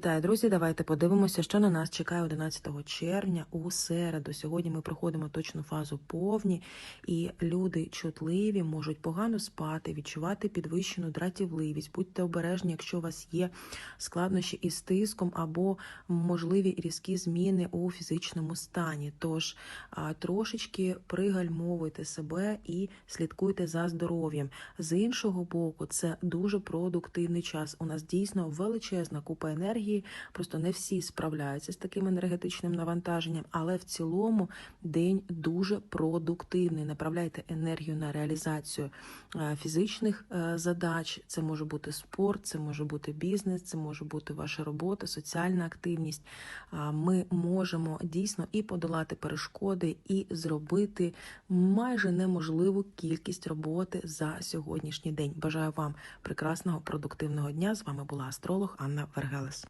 Вітаю, друзі. Давайте подивимося, що на нас чекає 11 червня у середу. Сьогодні ми проходимо точну фазу повні, і люди чутливі можуть погано спати, відчувати підвищену дратівливість. Будьте обережні, якщо у вас є складнощі із тиском або можливі різкі зміни у фізичному стані. Тож трошечки пригальмовуйте себе і слідкуйте за здоров'ям. З іншого боку, це дуже продуктивний час. У нас дійсно величезна купа енергії. Просто не всі справляються з таким енергетичним навантаженням, але в цілому день дуже продуктивний. Направляйте енергію на реалізацію е, фізичних е, задач. Це може бути спорт, це може бути бізнес, це може бути ваша робота, соціальна активність. Ми можемо дійсно і подолати перешкоди, і зробити майже неможливу кількість роботи за сьогоднішній день. Бажаю вам прекрасного продуктивного дня. З вами була астролог Анна Вергелес.